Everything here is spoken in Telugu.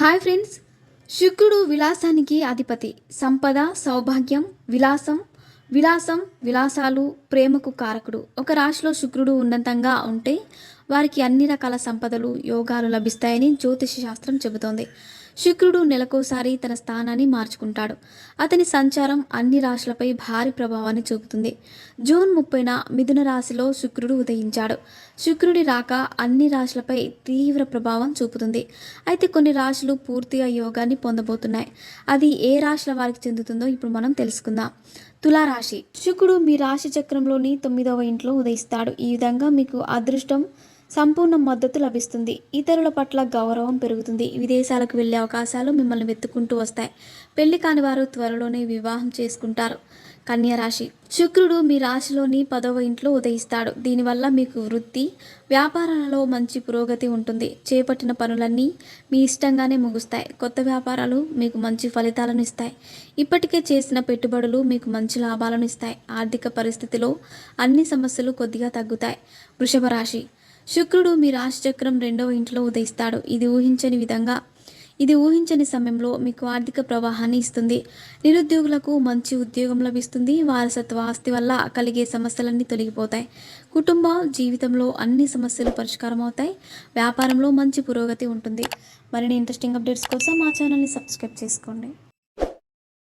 Hi friends. శుక్రుడు విలాసానికి అధిపతి. సంపద సౌభాగ్యం విలాసం. విలాసం విలాసాలు ప్రేమకు కారకుడు. ఒక రాశిలో శుక్రుడు ఉన్నతంగా ఉంటే వారికి అన్ని రకాల సంపదలు యోగాలు లభిస్తాయని జ్యోతిష శాస్త్రం చెబుతోంది. శుక్రుడు నెలకోసారి తన స్థానాన్ని మార్చుకుంటాడు. అతని సంచారం అన్ని రాశులపై భారీ ప్రభావాన్ని చూపుతుంది. జూన్ ముప్పైన మిథున రాశిలో శుక్రుడు ఉదయించాడు. శుక్రుడి రాక అన్ని రాశులపై తీవ్ర ప్రభావం చూపుతుంది. అయితే కొన్ని రాశులు పూర్తిగా యోగాన్ని పొందబోతున్నాయి. అది ఏ రాశుల వారికి చెందుతుందో ఇప్పుడు మనం తెలుసుకుందాం. తులారాశి. శుక్రుడు మీ రాశి చక్రంలోని తొమ్మిదవ ఇంట్లో ఉదయిస్తాడు. ఈ విధంగా మీకు అదృష్టం సంపూర్ణ మద్దతు లభిస్తుంది. ఇతరుల పట్ల గౌరవం పెరుగుతుంది. విదేశాలకు వెళ్ళే అవకాశాలు మిమ్మల్ని వెతుక్కుంటూ వస్తాయి. పెళ్ళి కాని వారు త్వరలోనే వివాహం చేసుకుంటారు. కన్యా రాశి. శుక్రుడు మీ రాశిలోని పదవ ఇంట్లో ఉదయిస్తాడు. దీనివల్ల మీకు వృత్తి వ్యాపారాలలో మంచి పురోగతి ఉంటుంది. చేపట్టిన పనులన్నీ మీ ఇష్టంగానే ముగుస్తాయి. కొత్త వ్యాపారాలు మీకు మంచి ఫలితాలను ఇస్తాయి. ఇప్పటికే చేసిన పెట్టుబడులు మీకు మంచి లాభాలను ఇస్తాయి. ఆర్థిక పరిస్థితిలో అన్ని సమస్యలు కొద్దిగా తగ్గుతాయి. వృషభ రాశి. శుక్రుడు మీ రాశిచక్రం రెండవ ఇంట్లో ఉదయిస్తాడు. ఇది ఊహించని విధంగా ఇది ఊహించని సమయంలో మీకు ఆర్థిక ప్రవాహాన్ని ఇస్తుంది. నిరుద్యోగులకు మంచి ఉద్యోగం లభిస్తుంది. వారసత్వ ఆస్తి వల్ల కలిగే సమస్యలన్నీ తొలగిపోతాయి. కుటుంబ జీవితంలో అన్ని సమస్యలు పరిష్కారం అవుతాయి. వ్యాపారంలో మంచి పురోగతి ఉంటుంది. మరిన్ని ఇంట్రెస్టింగ్ అప్డేట్స్ కోసం మా ఛానల్ని సబ్స్క్రైబ్ చేసుకోండి.